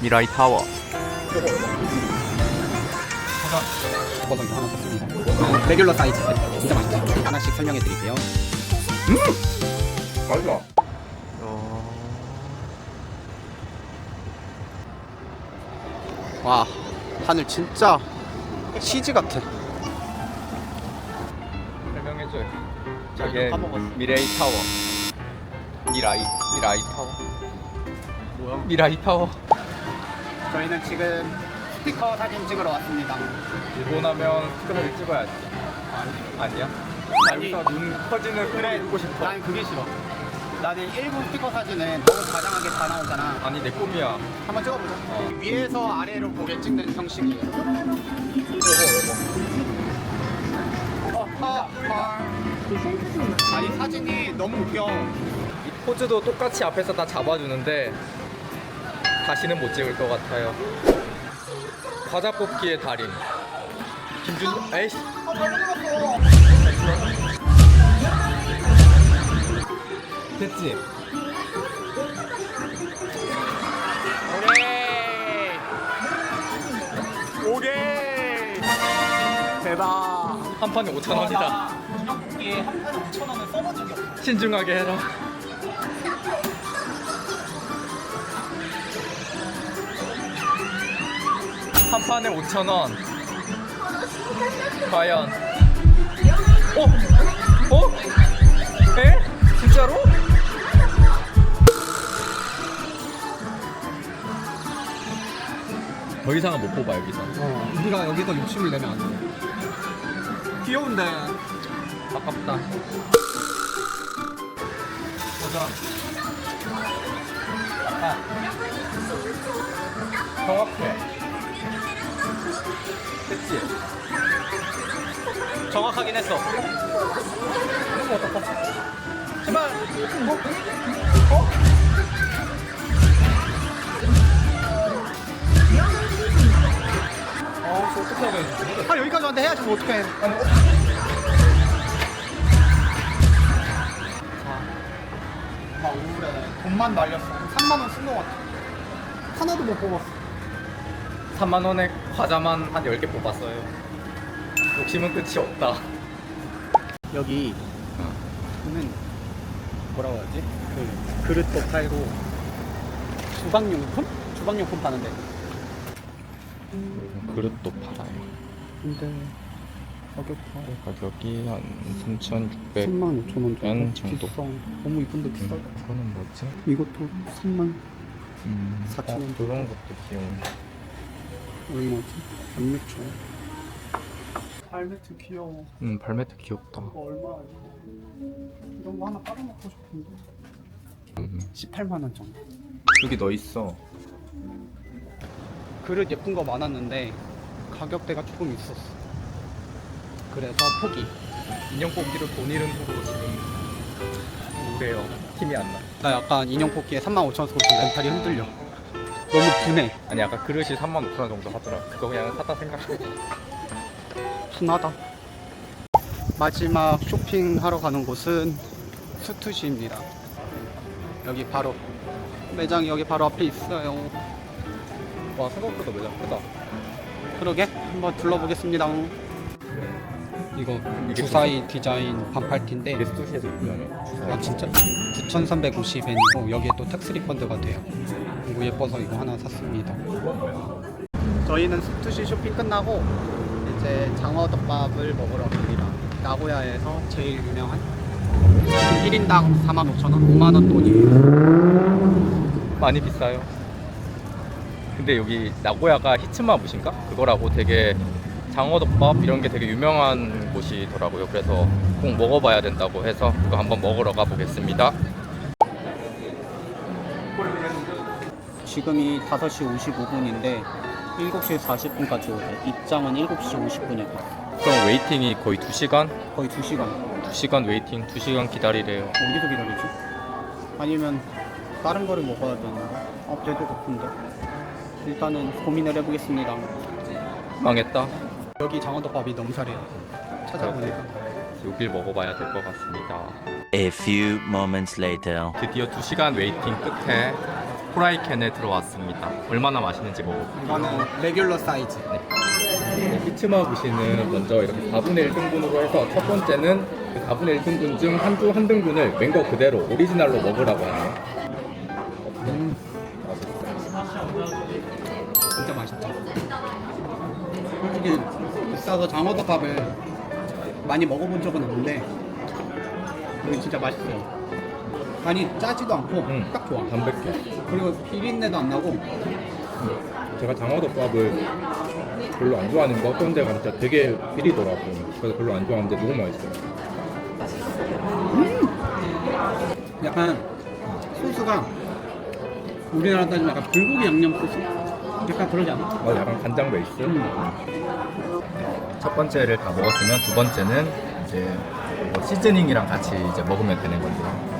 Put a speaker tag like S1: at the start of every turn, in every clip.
S1: 미라이 타워.
S2: 버섯 이거 하나 샀습니다. 네, 레귤러 사이즈 진짜 맛있죠. 하나씩 설명해 드릴게요.
S3: 맛있어.
S2: 와 하늘 진짜 치즈 같아.
S1: 설명해줘요.
S2: 저게.
S1: 미라이 타워. 미라이 미라이 타워.
S2: 뭐야?
S1: 미라이 타워.
S2: 저희는 지금 스티커 사진 찍으러 왔습니다.
S1: 일본 하면 스크롤 찍어야지. 아니야?
S2: 아니.
S1: 여기서 눈 커지는 그래 보고 싶어.
S2: 난 그게 싫어. 나는 일본 스티커 사진은 너무 다정하게 다 나오잖아.
S1: 아니 내 꿈이야.
S2: 한번 찍어보자. 위에서 아래로 보게 찍는 형식이에요. 어, 아, 아. 아니 사진이 너무 웃겨.
S1: 이 포즈도 똑같이 앞에서 다 잡아주는데 다시는 못 찍을 것 같아요. 과자 뽑기의 달인 김준 에이씨 됐지?
S2: 오케이. 오케이. 대박.
S1: 한 판에 5천 원이다.
S2: 이게 한 판에 5천 원을 써본 적이 없어.
S1: 신중하게 해라. 한 판에 5천 원. 과연? 어? 어? 에? 진짜로? 더 이상은 못 뽑아 여기서.
S2: 어, 우리가 여기서 욕심을 내면 안 돼. 귀여운데.
S1: 아깝다. 보자. 아. 정확해. 됐지?
S2: 정확하긴 했어. 제발.
S1: 아, 어떻게 해야 되지?
S2: 아 여기까지 왔는데 해야지 뭐 어떡해. 막 우울해. 돈만 날렸어. 3만 원쓴거 같아. 하나도 못 뽑았어.
S1: 3만 원에 과자만 한 10개 뽑았어요. 욕심은 끝이 없다.
S2: 여기 보면 뭐라고 하지? 그 그릇도 팔고 주방용품? 주방용품 파는데.
S1: 그릇도 팔아요.
S2: 근데 가격 봐.
S1: 가격이 한 3,600.
S2: 3만 5천
S1: 원엔
S2: 정도.
S1: 정도.
S2: 비싸. 너무 이쁜데 비싸.
S1: 이거는 뭐지?
S2: 이것도 3만
S1: 음,
S2: 4,000 원.
S1: 그런 것도 귀여운.
S2: 얼마지? 16,000원. 발매트 귀여워.
S1: 음, 발매트 귀엽다.
S2: 이거 얼마야? 이런 거 하나 깔아놓고 싶은데.
S1: 음.
S2: 18만 원 정도.
S1: 여기 너 있어.
S2: 그릇 예쁜 거 많았는데 가격대가 조금 있었어. 그래서 포기.
S1: 인형 뽑기로 돈 잃은 후로 지금 우울해요. 힘이 안 나.
S2: 나 약간 인형 뽑기에 3만 5천 원 쓰고 지금 멘탈이 흔들려. 너무 분해.
S1: 아니 아까 그릇이 3만 5천 원 정도 하더라. 그거 그냥 사다 생각해.
S2: 분하다. 마지막 쇼핑하러 가는 곳은 수투시입니다. 여기 바로 매장이 여기 바로 앞에 있어요.
S1: 와 생각보다 매장 크다.
S2: 그러게 한번 둘러보겠습니다. 이거 주사위 디자인 반팔티인데. 아 진짜 9,350엔이고 여기에 또 텍스 리펀드가 돼요. 이거 예뻐서 이거 하나 샀습니다. 저희는 스투시 쇼핑 끝나고 이제 장어덮밥을 먹으러 갑니다. 나고야에서 제일 유명한 1인당 45,000원, 5만원 돈이에요.
S1: 많이 비싸요. 근데 여기 나고야가 히츠마부신가? 그거라고 되게 장어덮밥 이런 게 되게 유명한 곳이더라고요. 그래서 꼭 먹어봐야 된다고 해서 그거 한번 먹으러 가보겠습니다.
S2: 지금이 5시 55분인데 7시 40분까지 오래. 입장은 7시 50분이고
S1: 그럼 웨이팅이 거의 2시간?
S2: 거의 2시간.
S1: 2시간 웨이팅, 2시간 기다리래요.
S2: 어디서 기다리지? 아니면 다른 거를 먹어야 되나? 아 배도 고픈데 일단은 고민을 해보겠습니다
S1: 망했다.
S2: 여기 장어덮밥이 너무 잘해요 찾아보니까
S1: 여길 먹어봐야 될 것 같습니다.
S4: A few moments later.
S1: 드디어 2시간 웨이팅 끝에 후라이캔에 들어왔습니다. 얼마나 맛있는지 먹어.
S2: 이거는 레귤러 사이즈.
S1: 히츠마 부시는 먼저 이렇게 4분의 1 등분으로 해서 첫 번째는 그 4분의 1 등분 중한주한 등분을 맹거 그대로 오리지널로 먹으라고 하네요.
S2: 음. 진짜 맛있다. 솔직히 비싸서 장어덮밥을 많이 먹어본 적은 없는데 여기 진짜 맛있어요. 간이 짜지도 않고
S1: 음.
S2: 딱 좋아.
S1: 담백해.
S2: 그리고 비린내도 안 나고
S1: 제가 장어덮밥을 별로 안 좋아하는 거 어떤 데가 진짜 되게 비리더라고요. 그래서 별로 안 좋아하는데 너무 맛있어요.
S2: 약간 소스가 우리나라 따지면 약간 불고기 양념 소스? 약간 그러지 않아?
S1: 어, 약간 간장 베이스.
S2: 음.
S1: 첫 번째를 다 먹었으면 두 번째는 이제 뭐 시즈닝이랑 같이 이제 먹으면 되는 건데요.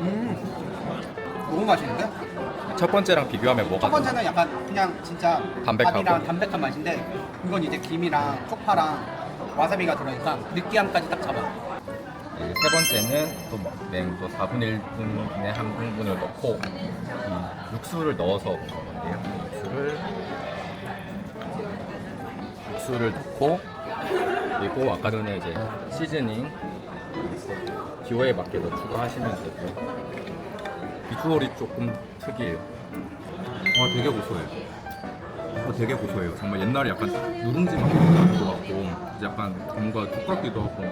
S2: 음. 너무 맛있는데?
S1: 첫 번째랑 비교하면 뭐가
S2: 첫 번째는 약간 그냥 진짜
S1: 담백하고.
S2: 밥이랑 담백한 맛인데 이건 이제 김이랑 쪽파랑 와사비가 들어니까 느끼함까지 딱 잡아.
S1: 이제 세 번째는 또 냉도 4분의 1분의 한 등분을 넣고 이 육수를 넣어서 먹는 건데요. 육수를 육수를 넣고 그리고 아까 전에 이제 시즈닝 기호에 맞게도 추가하시면 되고요. 비주얼이 조금 특이해요. 와 되게 고소해요. 어, 되게 고소해요. 정말 옛날에 약간 누룽지 맛도 나는 것 같고 약간 뭔가 두껍기도 하고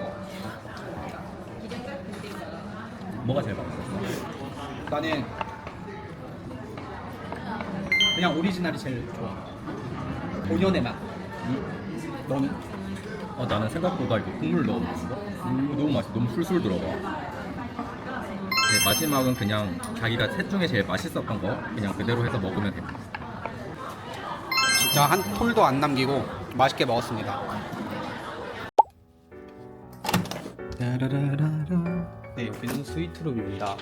S1: 뭐가 제일 맛있었어?
S2: 나는 그냥 오리지널이 제일 좋아. 본연의 맛. 너는?
S1: 어, 나는 생각보다 이거 국물 넣어 먹는 거 음, 너무 맛있어. 너무 술술 들어가. 네, 마지막은 그냥 자기가 셋 중에 제일 맛있었던 거 그냥 그대로 해서 먹으면 됩니다.
S2: 진짜 한 톨도 안 남기고 맛있게 먹었습니다. 네, 여기는 스위트룸입니다.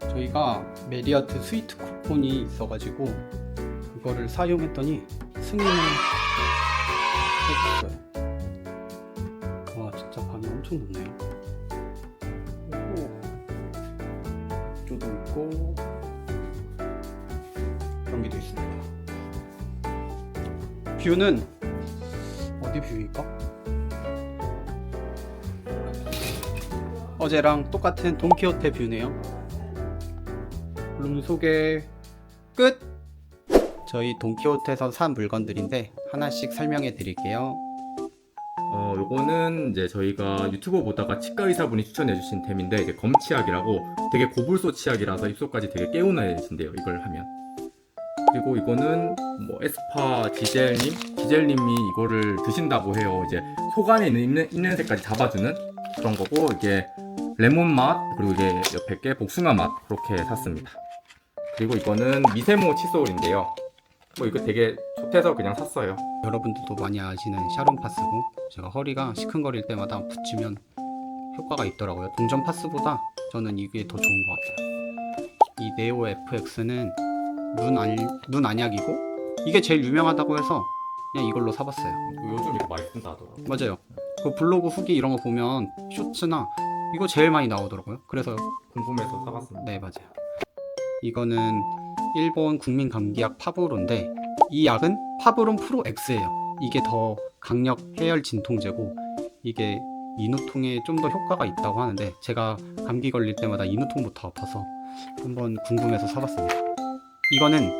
S2: 저희가 메리어트 스위트 쿠폰이 있어가지고 그거를 사용했더니 승인을 해줬어요. 와, 진짜 밤이 엄청 높네요. 오. 조도 있고 경기도 있습니다. 뷰는 어디 뷰일까? 어제랑 똑같은 돈키호테 뷰네요. 룸 소개 끝. 저희 돈키호테에서 산 물건들인데 하나씩 설명해 드릴게요.
S1: 어, 요거는 이제 저희가 유튜브 보다가 치과 의사분이 추천해 주신 템인데 이게 검치약이라고 되게 고불소 치약이라서 입속까지 되게 개운해진대요. 이걸 하면. 그리고 이거는 뭐 에스파 지젤님, 지젤님이 이거를 드신다고 해요. 이제 속 안에 있는 입는, 입냄새까지 잡아주는 그런 거고 이게 레몬 맛 그리고 이게 옆에 게 복숭아 맛 그렇게 샀습니다. 그리고 이거는 미세모 칫솔인데요. 뭐 이거 되게 좋대서 그냥 샀어요.
S2: 여러분들도 많이 아시는 샤론 파스고 제가 허리가 시큰거릴 때마다 붙이면 효과가 있더라고요. 동전 파스보다 저는 이게 더 좋은 것 같아요. 이 네오 FX는 눈, 안, 눈 안약이고 이게 제일 유명하다고 해서 그냥 이걸로 사봤어요.
S1: 요즘 이거 많이 쓴다 하더라고요.
S2: 맞아요. 그 블로그 후기 이런 거 보면 쇼츠나 이거 제일 많이 나오더라고요. 그래서
S1: 궁금해서 사봤습니다.
S2: 네 맞아요. 이거는 일본 국민 감기약 파브론데 이 약은 파브론 프로 X예요. 이게 더 강력 해열 진통제고 이게 인후통에 좀 더 효과가 있다고 하는데 제가 감기 걸릴 때마다 인후통부터 아파서 한번 궁금해서 사봤습니다. 이거는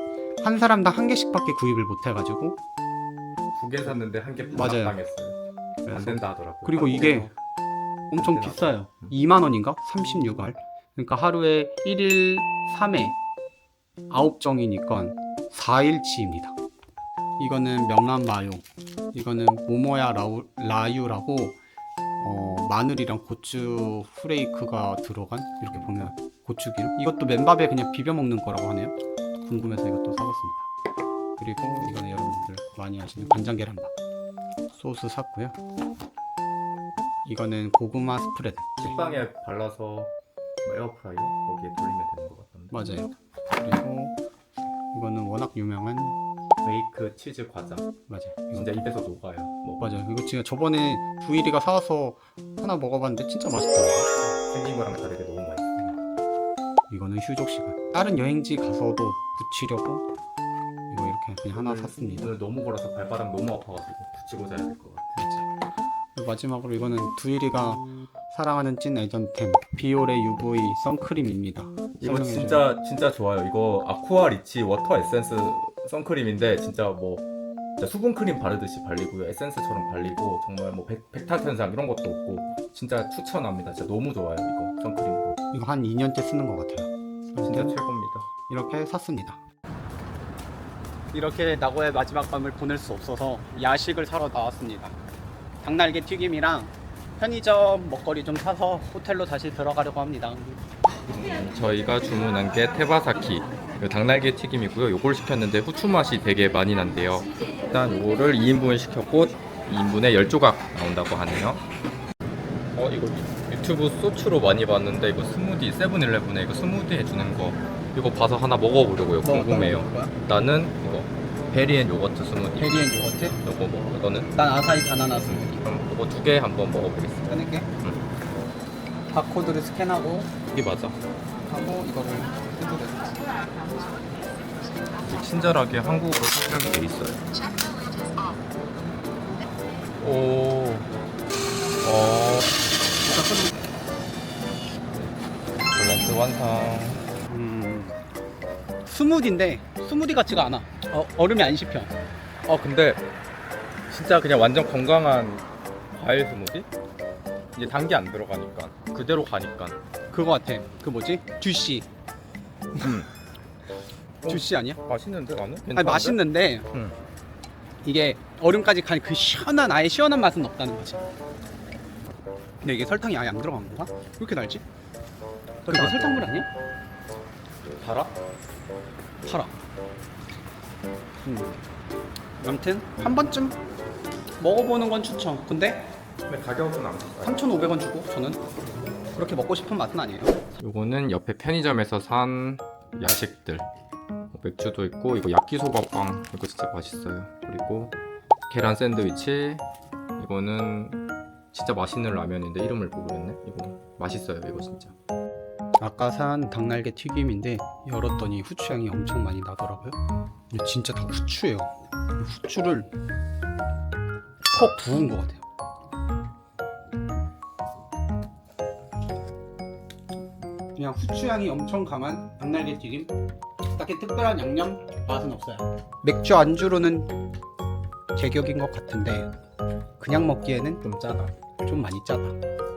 S2: 한 사람당 한 개씩밖에 구입을 못 해가지고
S1: 두 개 샀는데 한 개
S2: 맞아요.
S1: 당했어요. 안 된다 하더라고요.
S2: 그리고 이게 엄청
S1: 안 되나
S2: 비싸요.
S1: 음.
S2: 2만 원인가? 36알. 그러니까 하루에 1일 3회 9정이니까 4일치입니다. 이거는 명란 마요. 이거는 모모야 라우, 라유라고 어, 마늘이랑 고추 후레이크가 들어간 이렇게 보면 고추기름. 이것도 맨밥에 그냥 비벼 먹는 거라고 하네요. 궁금해서 이것도 사봤습니다. 그리고 이거는 여러분들 많이 아시는 간장 계란밥 소스 샀고요. 이거는 고구마 스프레드.
S1: 식빵에 발라서 뭐 에어프라이어 거기에 돌리면 되는 것 같던데.
S2: 맞아요. 그리고 이거는 워낙 유명한
S1: 베이크 치즈 과자.
S2: 맞아. 이거
S1: 진짜 입에서 녹아요. 뭐
S2: 맞아. 이거 진짜 저번에 부일이가 사와서 하나 먹어봤는데 진짜 맛있더라고.
S1: 생긴 거랑 다르게 너무 맛있어.
S2: 이거는 휴족 시간. 다른 여행지 가서도 붙이려고 이거 이렇게 그냥 하나 샀습니다.
S1: 오늘 너무 걸어서 발바닥 너무 아파가지고 붙이고 자야 될 것 같아.
S2: 그리고 마지막으로 이거는 두일이가 사랑하는 찐 애전템 비올의 UV 선크림입니다.
S1: 이거
S2: 설명해줘요.
S1: 진짜 진짜 좋아요. 이거 아쿠아 리치 워터 에센스 선크림인데 진짜 뭐 진짜 수분 크림 바르듯이 발리고요. 에센스처럼 발리고 정말 뭐 백, 백탁 현상 이런 것도 없고 진짜 추천합니다. 진짜 너무 좋아요 이거 선크림.
S2: 이거 한 2년째 쓰는 것 같아요.
S1: 진짜 최고입니다.
S2: 이렇게 샀습니다. 이렇게 나고의 마지막 밤을 보낼 수 없어서 야식을 사러 나왔습니다. 닭날개 튀김이랑 편의점 먹거리 좀 사서 호텔로 다시 들어가려고 합니다.
S1: 저희가 주문한 게 테바사키 이거 닭날개 튀김이고요. 요걸 시켰는데 후추 맛이 되게 많이 난대요. 일단 요거를 2인분 시켰고 2인분에 10조각 나온다고 하네요. 어 이거 유튜브 소추로 많이 봤는데 이거 스무디 세븐일레븐에 이거 스무디 해주는 거 이거 봐서 하나 먹어보려고요. 궁금해요. 나는 이거 베리앤 요거트 스무디.
S2: 베리앤 요거트?
S1: 요거 뭐 이거는
S2: 난 아사히 바나나 스무디.
S1: 이거 두 개 한번 먹어보겠습니다.
S2: 꺼낼게. 바코드를 스캔하고
S1: 이게 맞아?
S2: 하고 이거를 해주겠습니다.
S1: 친절하게 한국어로 설명이 돼 있어요. 오, 어, 블렌드 완성.
S2: 음, 스무디인데 스무디 같지가 않아. 어, 얼음이 안 씹혀.
S1: 어, 근데 진짜 그냥 완전 건강한 과일 스무디? 이제 단게안 들어가니까 그대로 가니까.
S2: 그거 같아. 그 뭐지? 듀시.
S1: 음.
S2: 듀시 아니야?
S1: 맛있는데 나는?
S2: 아니
S1: 괜찮은데?
S2: 맛있는데
S1: 응.
S2: 이게 얼음까지 간그 시원한 아예 시원한 맛은 없다는 거지. 근데 이게 설탕이 아예 안 들어간 건가? 왜 이렇게 달지? 그게
S1: 안
S2: 설탕물 아니야?
S1: 달아?
S2: 팔아. 음. 아무튼 한 번쯤 먹어보는 건 추천. 근데
S1: 근데 가격은 안 비싸요.
S2: 3,500원 주고 저는 그렇게 먹고 싶은 맛은 아니에요.
S1: 요거는 옆에 편의점에서 산 야식들 뭐 맥주도 있고 이거 야끼소바빵 이거 진짜 맛있어요 그리고 계란 샌드위치 이거는 진짜 맛있는 라면인데 이름을 모르겠네 이거 맛있어요 이거 진짜
S2: 아까 산 닭날개 튀김인데 열었더니 후추향이 엄청 많이 나더라고요. 이게 진짜 다 후추예요. 후추를 퍽 부은 것 같아요. 그냥 후추향이 엄청 강한 닭날개 튀김. 딱히 특별한 양념 맛은 없어요. 맥주 안주로는 제격인 것 같은데 그냥 먹기에는
S1: 좀 짜다
S2: 좀 많이 짜다.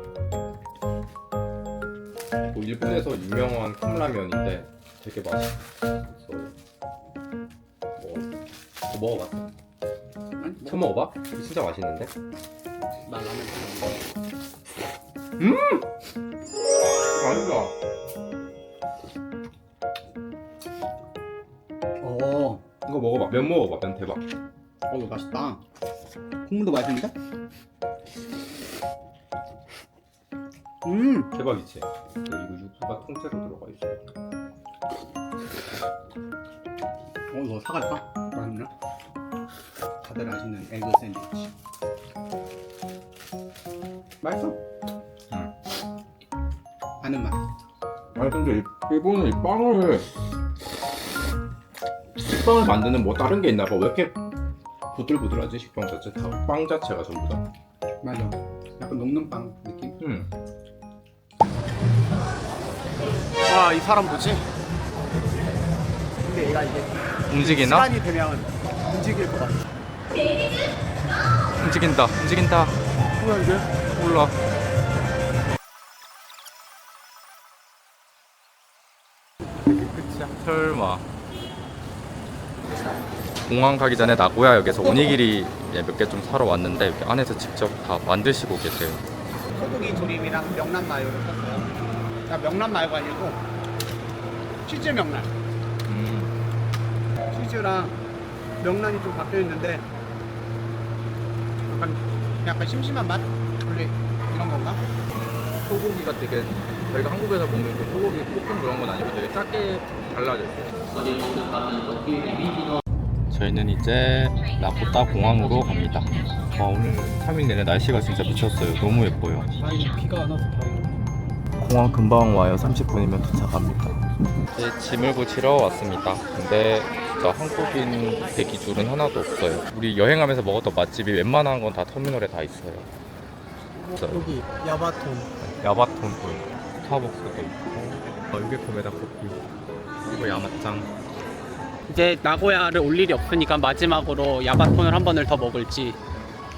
S1: 뭐 일본에서 유명한 컵라면인데 되게 맛있어요 뭐, 뭐 먹어봤어? 처음 먹어봐? 이거 진짜 맛있는데?
S2: 나 라면
S1: 맛있어
S2: 어,
S1: 이거 먹어봐 면 먹어봐 면 대박
S2: 어 이거 맛있다. 국물도 맛있는데? 음,
S1: 대박이지? 육수가 통째로 들어가 있어
S2: 어 이거 사갈까? 맛있네. 다들 아시는 에그 샌드위치. 맛있어.
S1: 응.
S2: 아는 맛.
S1: 아니 근데 일- 일본은 이 빵을 식빵을 만드는 뭐 다른 게 있나 봐. 왜 이렇게 부들부들하지 식빵 자체 다 빵 자체가 전부 다.
S2: 맞아. 약간 녹는 빵 느낌.
S1: 음.
S2: 와 이 사람 뭐지? 근데 얘가 이제
S1: 움직이나?
S2: 시간이 되면 움직일 것 같아.
S1: 움직인다. 움직인다.
S2: 뭐야 이게?
S1: 몰라. 이게 끝이야? 설마. 공항 가기 전에 나고야역에서 오니기리 몇 개 좀 사러 왔는데 이렇게 안에서 직접 다 만드시고 계세요.
S2: 소고기 조림이랑 명란 마요를 샀어요. 나 명란 마요가 아니고 치즈 명란.
S1: 음.
S2: 치즈랑 명란이 좀 바뀌어 있는데 약간 약간 심심한 맛? 원래 이런 건가?
S1: 소고기가 되게 저희가 한국에서 먹는 그 소고기 볶음 그런 건 아니고 되게 작게 갈라져 있어요. 저희는 이제 나고타 공항으로 갑니다. 와 오늘 3일 내내 날씨가 진짜 미쳤어요. 너무 예뻐요.
S2: 비가 안 와서 다행이다.
S1: 공항 금방 와요. 30분이면 도착합니다. 이제 짐을 붙이러 왔습니다. 근데 진짜 한국인 대 기 줄은 하나도 없어요. 우리 여행하면서 먹었던 맛집이 웬만한 건 다 터미널에 다 있어요. 있어요.
S2: 여기 야바톤.
S1: 야바톤도 있고 스타벅스도 있고 어, 유게코메다 커피 그리고 야마짱
S2: 이제 나고야를 올 일이 없으니까 마지막으로 야바톤을 한 번을 더 먹을지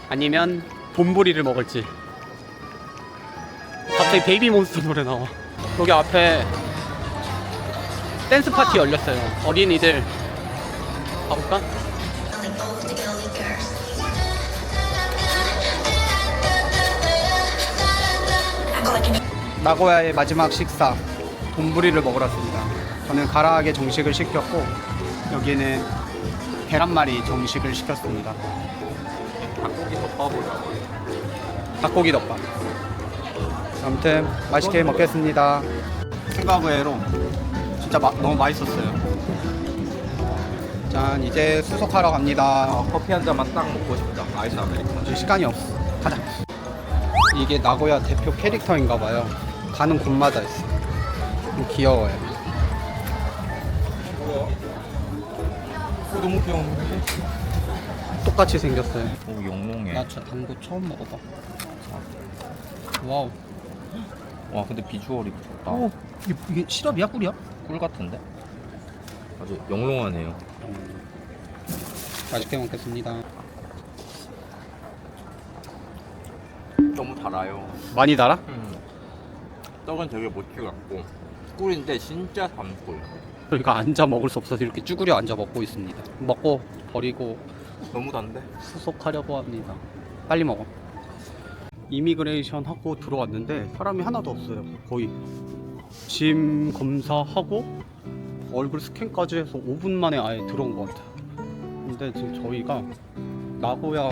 S2: 아니면 돈부리를 먹을지 갑자기 베이비 몬스터 노래 나와. 여기 앞에 댄스 파티 열렸어요. 어린이들. 가볼까? 나고야의 마지막 식사 돈부리를 먹으러 왔습니다. 저는 가라하게 정식을 시켰고 여기는 계란말이 정식을 시켰습니다.
S1: 닭고기 덮밥을
S2: 닭고기 덮밥 아무튼 맛있게 먹겠습니다. 생각 외로 진짜 마- 너무 맛있었어요. 짠 이제 수속하러 갑니다.
S1: 커피 한 잔만 딱 먹고 싶다. 아이스 아메리카노.
S2: 이제 시간이 없어. 가자. 이게 나고야 대표 캐릭터인가 봐요. 가는 곳마다 있어. 좀 귀여워요.
S1: 오, 너무 귀여운데?
S2: 똑같이 생겼어요.
S1: 오 영롱해.
S2: 나 진짜 당구 처음 먹어봐. 와우
S1: 와 근데 비주얼이 좋다.
S2: 오 이게, 이게 시럽이야 꿀이야?
S1: 꿀 같은데? 아주 영롱하네요.
S2: 맛있게 먹겠습니다.
S1: 너무 달아요.
S2: 많이 달아?
S1: 떡은 되게 모찌 같고 꿀인데 진짜 단꿀.
S2: 저희가 앉아 먹을 수 없어서 이렇게 쭈그려 앉아 먹고 있습니다. 먹고 버리고
S1: 너무 단데?
S2: 수속하려고 합니다. 빨리 먹어 이미그레이션 하고 들어왔는데 사람이 하나도 없어요 거의 짐 검사하고 얼굴 스캔까지 해서 5분 만에 아예 들어온 것 같아요 근데 지금 저희가 나고야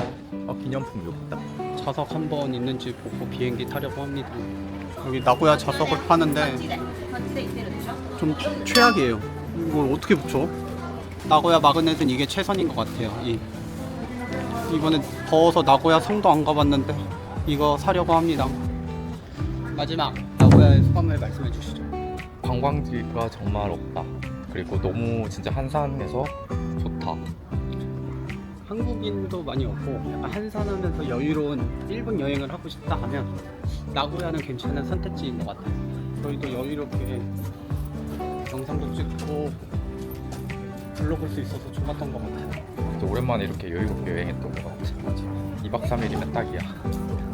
S1: 아 기념품 여기 있다
S2: 좌석 한 번 있는지 보고 비행기 타려고 합니다. 여기 나고야 좌석을 파는데 좀 최악이에요. 이걸 어떻게 붙여? 나고야 마그넷은 이게 최선인 것 같아요. 이 이번에 더워서 나고야 성도 안 가봤는데 이거 사려고 합니다. 마지막 나고야의 소감을 말씀해 주시죠.
S1: 관광지가 정말 없다 그리고 너무 진짜 한산해서 좋다
S2: 한국인도 많이 없고 약간 한산하면서 여유로운 일본 여행을 하고 싶다 하면 나고야는 괜찮은 선택지인 것 같아요. 저희도 여유롭게 영상도 찍고 불러볼 수 있어서 좋았던 것 같아요.
S1: 오랜만에 이렇게 여유롭게 여행했던 것 같아 2박 3일이면 딱이야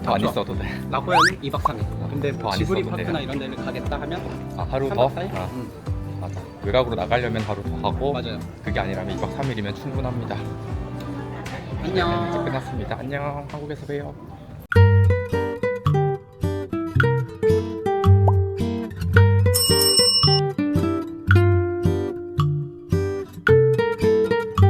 S1: 더 안. 있어도 돼
S2: 나고야는 2박 3일. 근데 뭐 지브리
S1: 있어도
S2: 파크나
S1: 돼요.
S2: 이런 데를 가겠다 하면
S1: 아 하루
S2: 3박
S1: 더?
S2: 4일?
S1: 아,
S2: 응,
S1: 맞아 외곽으로 나가려면 하루 더 하고
S2: 맞아요.
S1: 그게 아니라면 2박 3일이면 충분합니다 이제
S2: 안녕.
S1: 끝났습니다 안녕 한국에서 봬요